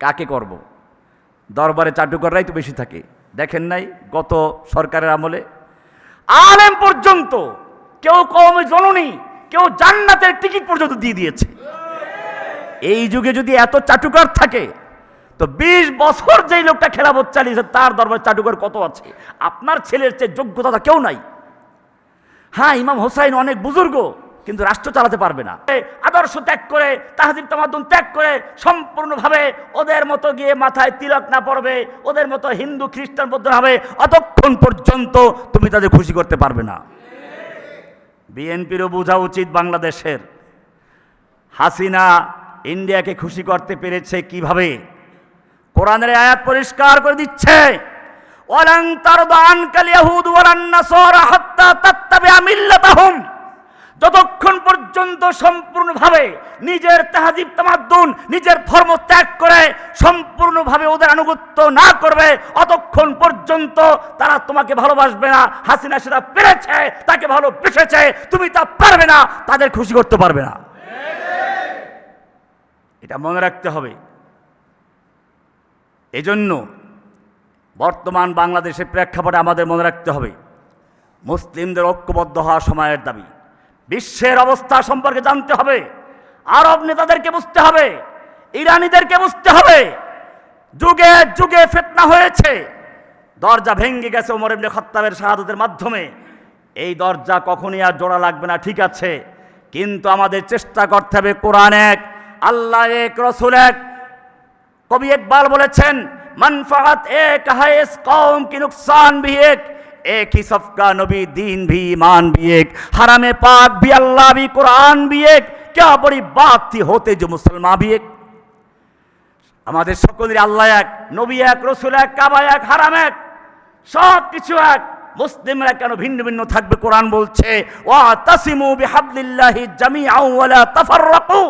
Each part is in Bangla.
কাকে করব। দরবারে চাটুকররাই তো বেশি থাকে। দেখেন নাই গত সরকারের আমলে। আলেম পর্যন্ত কেউ কমে জননী, কেউ জান্নাতের টিকিট পর্যন্ত দিয়ে দিয়েছে। এই যুগে যদি এত চাটুকার থাকে, তো বিশ বছর যেই লোকটা খেলাবোধ চালিয়েছে, তার দরবার চাটুকার কত আছে? আপনার ছেলের চেয়ে যোগ্যতা কেউ নাই। হ্যাঁ ইমাম হোসাইন অনেক বুজুর্গ। কিন্তু রাষ্ট্র চালাতে পারবে না। আদর্শ ত্যাগ করে, তাহাজিব তামাদ্দুন ত্যাগ করে, সম্পূর্ণভাবে ওদের মতো গিয়ে মাথায় তিলক না পড়বে, ওদের মতো হিন্দু, খ্রিস্টান, বৌদ্ধ হবে, অতক্ষণ পর্যন্ত তুমি তাদের খুশি করতে পারবে না। বিএনপিরও বোঝা উচিত বাংলাদেশের। হাসিনা ইন্ডিয়াকে খুশি করতে পেরেছে কীভাবে? কোরআনের আয়াত পরিষ্কার করে দিচ্ছে। ওয়ালান তারদা আনকাল ইয়াহুদ ওয়ালান নাসারা যতক্ষণ পর্যন্ত সম্পূর্ণভাবে নিজের তাহাজিব তামাদ্দুন, নিজের ধর্ম ত্যাগ করে সম্পূর্ণভাবে ওদের আনুগত্য না করবে, অতক্ষণ পর্যন্ত তারা তোমাকে ভালোবাসবে না। হাসিনা সেটা পেরেছে, তাকে ভালো ভালোবেসেছে তুমি তা পারবে না, তাদের খুশি করতে পারবে না। এটা মনে রাখতে হবে। এজন্য বর্তমান বাংলাদেশের প্রেক্ষাপটে আমাদের মনে রাখতে হবে, মুসলিমদের ঐক্যবদ্ধ হওয়া সময়ের দাবি। বিশ্বের অবস্থা সম্পর্কে জানতে হবে। আরব নেতাদেরকে বুঝতে হবে। ইরানিদেরকে বুঝতে হবে। যুগে যুগে ফেতনা হয়েছে। দরজা ভেঙে গেছে ওমর ইবনে খত্তাবের শাহাদতের মাধ্যমে। এই দরজা কখনই আর জোড়া লাগবে না, ঠিক আছে। কিন্তু আমাদের চেষ্টা করতে হবে কোরআন এক, আল্লাহ এক, রসুল এক। কবি ইকবাল বলেছেন মনফাত এক, হায়েস কম কি নুকসান ভি এক। एक ही सबका नबी दीन भी ईमान भी एक हरम पाक भी अल्लाह भी कुरान भी एक क्या बड़ी बात थी होते जो मुसलमान भी एक আমাদের সকলের আল্লাহ এক নবী এক রসুল এক কাবা এক হারাম এক সব কিছু এক মুসলিমরা কেন ভিন্ন ভিন্ন থাকবে কোরআন বলছে ওয়া তাসিমু বিহাবলিল্লাহি জামিআন ওয়ালা তাফাররাকু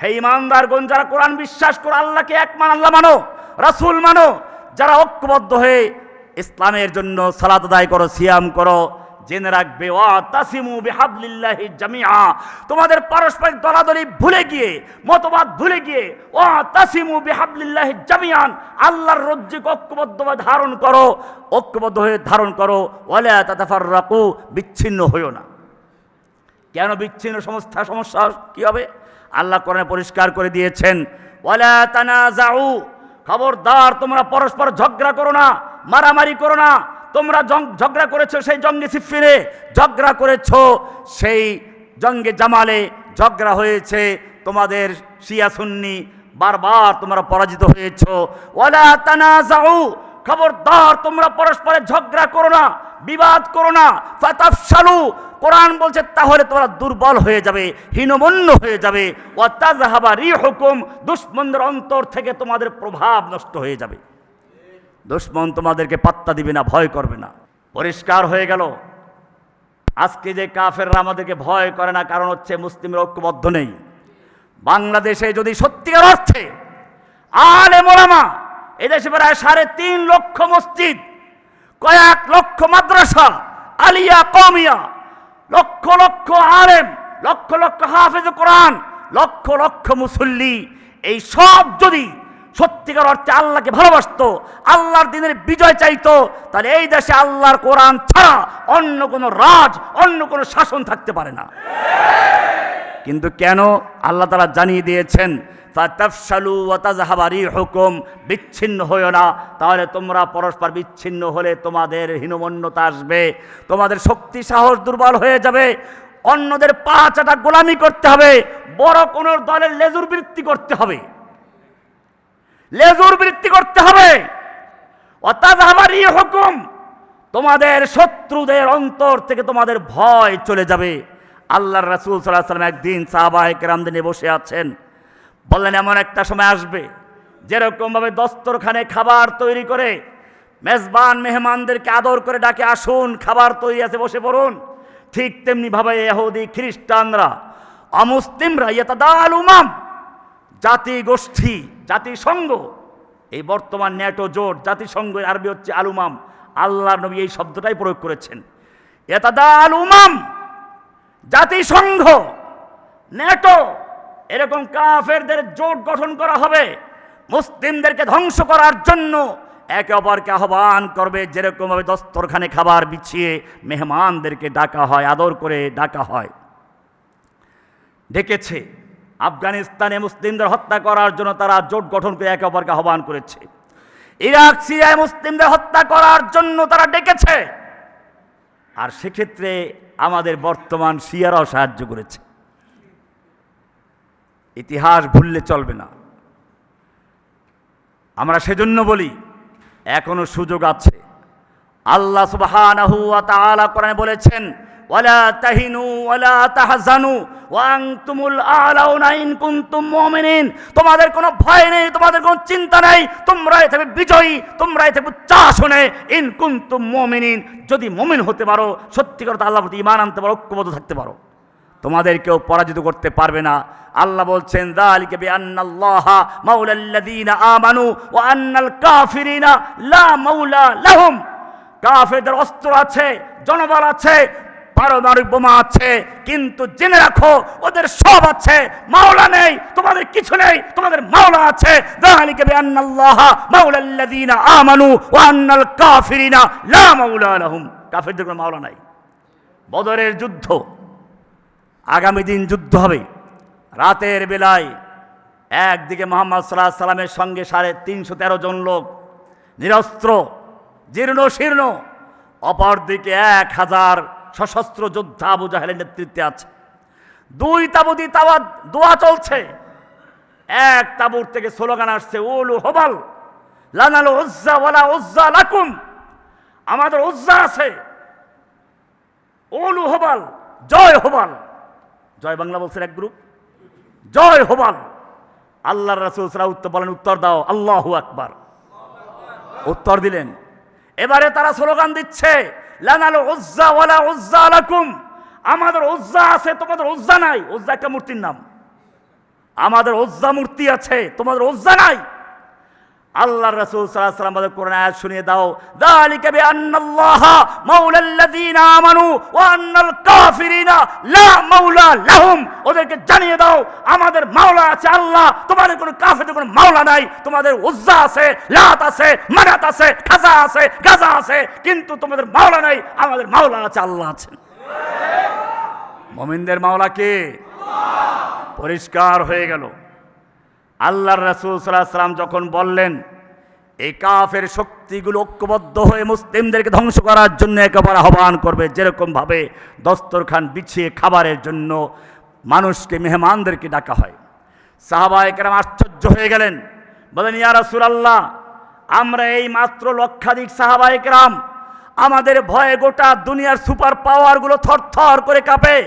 হে ইমানদারগণ যারা কোরআন বিশ্বাস করো আল্লাহকে এক মান আল্লাহ মানো রাসূল মানো যারা ঐক্যবদ্ধ হয়ে ইসলামের জন্য সালাত আদায় করো, সিয়াম করো। জেনে রাখবে, ওয়া তাসিমু বিহাবলিল্লাহি জামিআ। তোমাদের পারস্পরিক দলাদলি ভুলে গিয়ে, মতবাদ ভুলে গিয়ে ও তাসিমু বিহাবলিল্লাহি জামিআন। আল্লাহর রজ্জিক ঐক্যবদ্ধভাবে ধারণ করো, ঐক্যবদ্ধ হয়ে ধারণ করো। ওয়ালা তাতাফাররাকু। বিচ্ছিন্ন হইও না। কেন বিচ্ছিন্ন? সমস্যা সমস্যা কি হবে? আল্লাহ কোরআনে পরিষ্কার করে দিয়েছেন, ওয়ালা তানাজাউ খবরদার, তোমরা পরস্পর ঝগড়া করো না। মারামারি করো না। তোমরা ঝগড়া করেছ সেই জঙ্গে সিফিরে, ঝগড়া করেছ সেই জঙ্গে জামালে, ঝগড়া হয়েছে তোমাদের শিয়া সুন্নি, বারবার তোমরা পরাজিত হয়েছো। ওয়ালা তানাজাউ, খবরদার, তোমরা পরস্পরের ঝগড়া করো না, বিবাদ করো না ফাতাফসালু কোরআন বলছে তাহলে তোমরা দুর্বল হয়ে যাবে, হীনমন্য হয়ে যাবে। ও তাজহাবা রি হুকুম দুশ্মনদের অন্তর থেকে তোমাদের প্রভাব নষ্ট হয়ে যাবে। দুশ্মন তোমাদেরকে পাত্তা দিবে না, ভয় করবে না। পরিষ্কার হয়ে গেল। আজকে যে কাফেররা আমাদেরকে ভয় করে না, কারণ হচ্ছে মুসলিমের ঐক্যবদ্ধ নেই। বাংলাদেশে যদি সত্যিকার অর্থে আলে মোলামা এদেশে প্রায় সাড়ে তিন লক্ষ মসজিদ, কয়েক লক্ষ মাদ্রাসা, আলিয়া কমিয়া লক্ষ লক্ষ আলেম, লক্ষ লক্ষ হাফেজ কোরআন, লক্ষ লক্ষ মুসল্লি, এই সব যদি সত্যিকার অর্থে আল্লাহকে ভালোবাসত, আল্লাহর দিনের বিজয় চাইতো, তাহলে এই দেশে আল্লাহর কোরআন ছাড়া অন্য কোনো রাজ, অন্য কোনো শাসন থাকতে পারে না। কিন্তু কেন আল্লাহ তারা জানিয়ে দিয়েছেন রিহুকুম বিচ্ছিন্ন হইও না, তাহলে তোমরা পরস্পর বিচ্ছিন্ন হলে তোমাদের হীনমন্যতা আসবে, তোমাদের শক্তি, সাহস দুর্বল হয়ে যাবে, অন্যদের পা চাটা গোলামি করতে হবে, বড় কোনো দলের লেজুর বৃত্তি করতে হবে। লেজুর বৃত্তি করতে হবে। অর্থাৎ আমার অতাজাহাবা হুকুম, তোমাদের শত্রুদের অন্তর থেকে তোমাদের ভয় চলে যাবে। আল্লাহর রাসুল সাল্লাল্লাহু সাল্লাম একদিন সাহাবায়ে কেরামদের নিয়ে বসে আছেন। বললেন, এমন একটা সময় আসবে, যেরকমভাবে দস্তরখানে খাবার তৈরি করে মেজবান মেহমানদেরকে আদর করে ডাকে, আসুন, খাবার তৈরি আছে, বসে পড়ুন। ঠিক তেমনি ভাবে ইহুদি, খ্রিস্টানরা, অমুসলিমরা ইয়েতাদাল উমাম জাতি গোষ্ঠী জাতিসংঘ, এই বর্তমান ন্যাটো জোট জাতিসংঘের আরবি হচ্ছে আলুমাম আল্লাহ নবী এই শব্দটাই প্রয়োগ করেছেন। এতাদা আলুমাম জাতিসংঘ, ন্যাটো, এরকম কাফেরদের জোট গঠন করা হবে মুসলিমদেরকে ধ্বংস করার জন্য। একে অপরকে আহ্বান করবে, যেরকমভাবে দস্তরখানে খাবার বিছিয়ে মেহমানদেরকে ডাকা হয়, আদর করে ডাকা হয়। ডেকেছে আফগানিস্তানে মুসলিমদের হত্যা করার জন্য তারা জোট গঠন করে একে অপরকে আহ্বান করেছে। ইরাক, সিরিয়ায় মুসলিমদের হত্যা করার জন্য তারা ডেকেছে। আর সেক্ষেত্রে আমাদের বর্তমান শিয়ারাও সাহায্য করেছে। ইতিহাস ভুললে চলবে না। আমরা সেজন্য বলি, এখনও সুযোগ আছে। আল্লাহ কোরআনে বলেছেন তাহিনু ওয়া মুমিনিন। তোমাদের কোনো ভয় নেই, তোমাদের কোনো চিন্তা নেই, তোমরাই থাকবে বিজয়ী, তোমরাই থাকবে চাষনে ইন কুনতুম মুমিনিন। যদি মুমিন হতে পারো, সত্যি সত্যিকার আল্লাহ প্রতি ইমান আনতে পারো, ঐক্যবদ্ধ থাকতে পারো। তোমাদের কেউ পরাজিত করতে পারবে না। আল্লাহ বলছেন কাফিরিনা লা কাফেরদের অস্ত্র আছে, জনবল আছে পারমাণবিক বোমা আছে, কিন্তু জেনে রাখো, ওদের সব আছে। মাওলা নেই, তোমাদের কিছু নেই, তোমাদের মাওলা আছে। যালিকা বিআন্নাল্লাহা মাওলাল্লাযীনা আমানু ওয়া আন্নাল কাফিরিনা লা মাওলা লাহুম। কাফেরদের কোনো মাওলা নাই। বদরের যুদ্ধ, আগামী দিন যুদ্ধ হবে। রাতের বেলায় একদিকে মোহাম্মদ সাল্লাহ সাল্লামের সঙ্গে সাড়ে তিনশো তেরো জন লোক, নিরস্ত্র, জীর্ণ শীর্ণ, অপরদিকে এক হাজার সশস্ত্র যোদ্ধা আবু জাহেলের নেতৃত্বে আছে। দুই তাবুদি তাওয়া দোয়া চলছে। এক তাবুর থেকে স্লোগান আসছে ওলু হবাল, লানাল উজ্জা ওয়ালা উজ্জা লাকুম। আমাদের উজ্জা আছে। ওলু হবাল, জয় হবাল। জয় বাংলা বলছেন এক গ্রুপ? জয় হবাল। আল্লাহ রাসুল উত্তর বলেন, উত্তর দাও, আল্লাহু আকবার। উত্তর দিলেন। এবারে তারা স্লোগান দিচ্ছে লানাল উজ্জা ওয়ালা উজ্জা আলাকুম আমাদের উজ্জা আছে, তোমাদের উজ্জা নাই। উজ্জা একটা মূর্তির নাম। আমাদের উজ্জা মূর্তি আছে, তোমাদের উজ্জা নাই। আল্লাহ রসুল আলাইহি আমাদের শুনিয়ে দাও। কাফিরিনা লা ওদেরকে জানিয়ে দাও, আমাদের মাওলা আছে আল্লাহ, তোমাদের কোনো কাফেরদের কোনো মাওলা নাই, তোমাদের উজ্জা আছে, লাত আছে মানাত আছে, খাজা আছে, গাজা আছে, কিন্তু তোমাদের মাওলা নাই, আমাদের মাওলা আছে, আল্লাহ আছেন মমিনদের মাওলা কে? পরিষ্কার হয়ে গেল। আল্লাহর রাসূল আলাইহি সাল্লাম যখন বললেন, এই কাফের শক্তিগুলো ঐক্যবদ্ধ হয়ে মুসলিমদেরকে ধ্বংস করার জন্য একেবারে আহ্বান করবে, যেরকমভাবে দস্তরখান বিছিয়ে খাবারের জন্য মানুষকে, মেহমানদেরকে ডাকা হয়। সাহাবা একরাম আশ্চর্য হয়ে গেলেন, বলেন, ইয়া রাসূলুল্লাহ, আমরা এই মাত্র লক্ষাধিক সাহাবা একরাম আমাদের ভয়ে গোটা দুনিয়ার সুপার পাওয়ারগুলো থরথর করে কাঁপে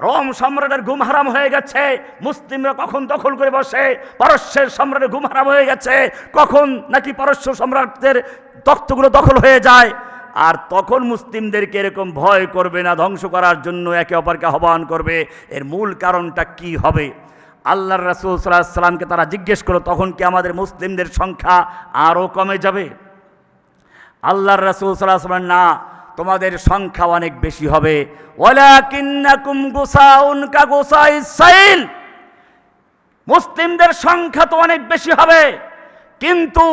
রোম সম্রাটের ঘুম হারাম হয়ে গেছে। মুসলিমরা কখন দখল করে বসে? পারস্যের সম্রাটের ঘুম হারাম হয়ে গেছে। কখন নাকি পারস্য সম্রাটদের তত্ত্বগুলো দখল হয়ে যায়? আর তখন মুসলিমদেরকে এরকম ভয় করবে না, ধ্বংস করার জন্য একে অপরকে আহ্বান করবে। এর মূল কারণটা কি হবে? আল্লাহর রাসূল আলাইহি সাল্লামকে তারা জিজ্ঞেস করল, তখন কি আমাদের মুসলিমদের সংখ্যা আরও কমে যাবে? আল্লাহর রাসূল সাল্লাল্লাহু আলাইহি ওয়াসাল্লাম না তোমাদের সংখ্যা অনেক বেশি হবে। মুসলিমদের সংখ্যা তো অনেক বেশি হবে। কিন্তু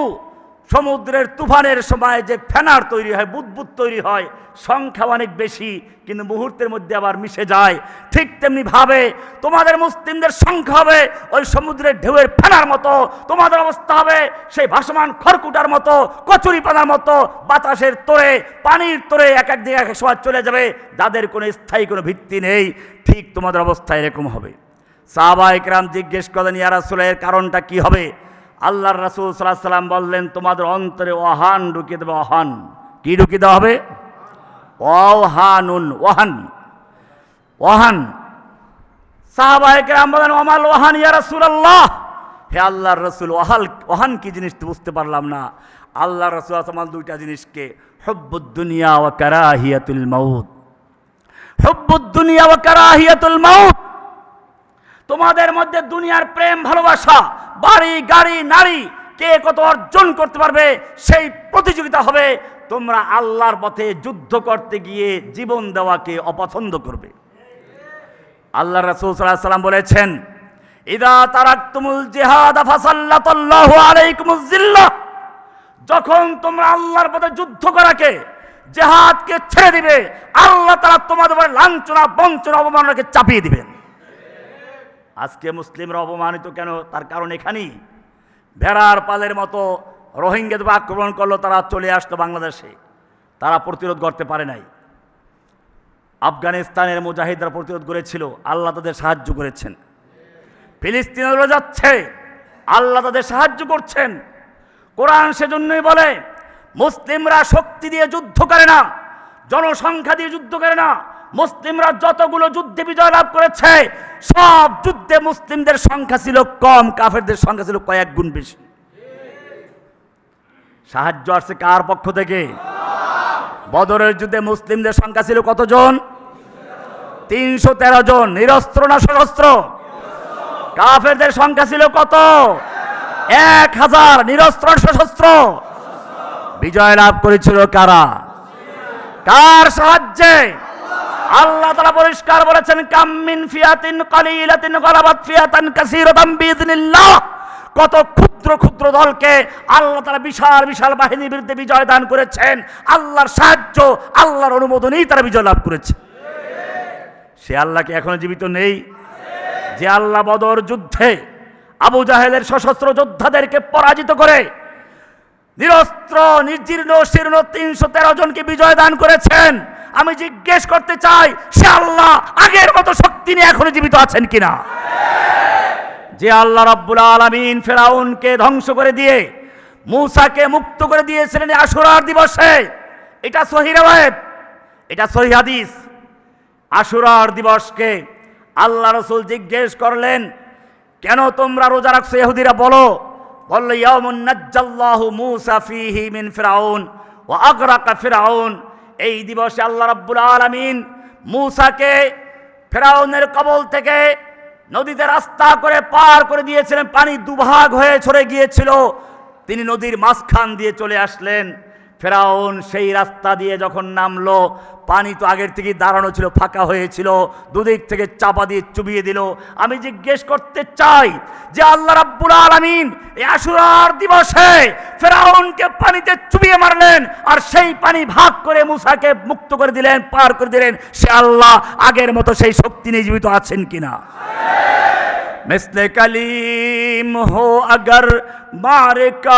সমুদ্রের তুফানের সময় যে ফেনার তৈরি হয়, বুদবুদ তৈরি হয় সংখ্যা অনেক বেশি, কিন্তু মুহূর্তের মধ্যে আবার মিশে যায়। ঠিক তেমনি ভাবে তোমাদের মুসলিমদের সংখ্যা হবে ওই সমুদ্রের ঢেউয়ের ফেনার মতো, তোমাদের অবস্থা হবে সেই ভাসমান খড়কুটার মতো কচুরি পানার মতো, বাতাসের তোরে, পানির তোরে এক এক দিকে এক সময় চলে যাবে, যাদের কোনো স্থায়ী কোনো ভিত্তি নেই, ঠিক তোমাদের অবস্থা এরকম হবে। সাহাবা ইকরাম জিজ্ঞেস করেন ইয়া রাসূলের কারণটা কি হবে? আল্লাহর রাসূল আলাইহি সাল্লাম বললেন, তোমাদের অন্তরে ওহান ঢুকিয়ে দেবে, ওহান। কি ঢুকিয়ে দেওয়া হবে? ওহানুন, ওহান। ওহান। সাহাবা ইকরাম বলেন, ওমাল ওহান ইয়া রাসূলুল্লাহ। হে আল্লাহর রাসূল, ওহাল, ওহান কি জিনিস বুঝতে পারলাম না। আল্লাহর রাসূল আসমান দুইটা জিনিসকে হুব্বুদ দুনিয়া ওয়া কারাহিয়াতুল মাউত। হুব্বুদ দুনিয়া ওয়া কারাহিয়াতুল মাউত। তোমাদের মধ্যে দুনিয়ার প্রেম, ভালোবাসা, বাড়ি, গাড়ি, নারী, কে কত অর্জন করতে পারবে, সেই প্রতিযোগিতা হবে। তোমরা আল্লাহর পথে যুদ্ধ করতে গিয়ে জীবন দেওয়াকে অপছন্দ করবে। আল্লাহ রাসূল বলেছেন, ইদা তারাকতুমুল জিহাদ যখন তোমরা আল্লাহর পথে যুদ্ধ করাকে, জেহাদকে ছেড়ে দিবে, আল্লাহ তারা তোমাদের লাঞ্ছনা, বঞ্চনা অবমাননাকে চাপিয়ে দিবেন। আজকে মুসলিমরা অপমানিত কেন? তার কারণ এখানেই। ভেড়ার পালের মতো রোহিঙ্গাদের আক্রমণ করল, তারা চলে আসলো বাংলাদেশে। তারা প্রতিরোধ করতে পারে নাই। আফগানিস্তানের মুজাহিদরা প্রতিরোধ করেছিল, আল্লাহ তাদের সাহায্য করেছেন। ফিলিস্তিনেরও যাচ্ছে, আল্লাহ তাদের সাহায্য করছেন। কোরআন সেজন্যই বলে, মুসলিমরা শক্তি দিয়ে যুদ্ধ করে না, জনসংখ্যা দিয়ে যুদ্ধ করে না মুসলিমরা যতগুলো যুদ্ধে বিজয় লাভ করেছে, সব যুদ্ধে মুসলিমদের সংখ্যা ছিল কম, কাফেরদের সংখ্যা ছিল কয়েক গুণ বেশি। সাহায্য আসছে কার পক্ষ থেকে? বদরের যুদ্ধে মুসলিমদের সংখ্যা ছিল কতজন? তিনশো তেরো জন। নিরস্ত্র না সশস্ত্র? কাফেরদের সংখ্যা ছিল কত? এক হাজার। নিরস্ত্র সশস্ত্র? বিজয় লাভ করেছিল কারা? কার সাহায্যে? আল্লাহ তারা পরিষ্কার বলেছেন কাম্মিন ফিয়াতিন কালিলাতিন গলাবাত ফিয়াতান কাসীরাতাম বিইذنিল্লাহ কত ক্ষুদ্র ক্ষুদ্র দলকে আল্লাহ তারা বিশাল বিশাল বাহিনীর বিরুদ্ধে বিজয় দান করেছেন। আল্লাহর সাহায্য, আল্লাহর অনুমোদনেই তারা বিজয় লাভ করেছে। সে আল্লাহকে এখনও জীবিত নেই? যে আল্লাহ বদর যুদ্ধে আবু জাহেলের সশস্ত্র যোদ্ধাদেরকে পরাজিত করে নিরস্ত্র, নির্জীর্ণ, শীর্ণ তিনশো তেরো জনকে বিজয় দান করেছেন। আমি জিজ্ঞেস করতে চাই, সে আল্লাহ আগের মতো শক্তি নিয়ে এখনও জীবিত আছেন কিনা? যে আল্লাহ রব্বুল আলমিন ফেরাউনকে ধ্বংস করে দিয়ে, মূসাকে মুক্ত করে দিয়েছিলেন আশুরার দিবসে। এটা সহি রেওয়ায়েত? এটা সহি হাদিস। আশুরার দিবসকে আল্লাহ রসুল জিজ্ঞেস করলেন, কেন তোমরা রোজা রাখছো ইহুদিরা বলো? বলল, ইয়াউমুন নাজ্জাল্লাহু মূসা ফীহি মিন ফিরাউন ওয়া আগরাকা ফিরাউন। এই দিবসে আল্লাহ রাব্বুল আলামিন মূসাকে ফেরাউনের কবল থেকে নদীতে রাস্তা করে পার করে দিয়েছিলেন। পানি দুভাগ হয়ে ছড়ে গিয়েছিল। তিনি নদীর মাঝখান দিয়ে চলে আসলেন। ফেরাউন সেই রাস্তা দিয়ে যখন নামলো, পানি তো আগের থেকে দাঁড়ানো ছিল, ফাঁকা হয়েছিল। দুদিক থেকে চাপা দিয়ে চুবিয়ে দিল। আমি জিজ্ঞেস করতে চাই যে আল্লাহ রাব্বুল আলমিন আসুরার দিবসে ফেরাউনকে পানিতে চুবিয়ে মারলেন আর সেই পানি ভাগ করে মুসাকে মুক্ত করে দিলেন, পার করে দিলেন। সে আল্লাহ আগের মতো সেই শক্তি নিয়ে জীবিত আছেন কিনা? মিসলে কালিম হো, আগর মারে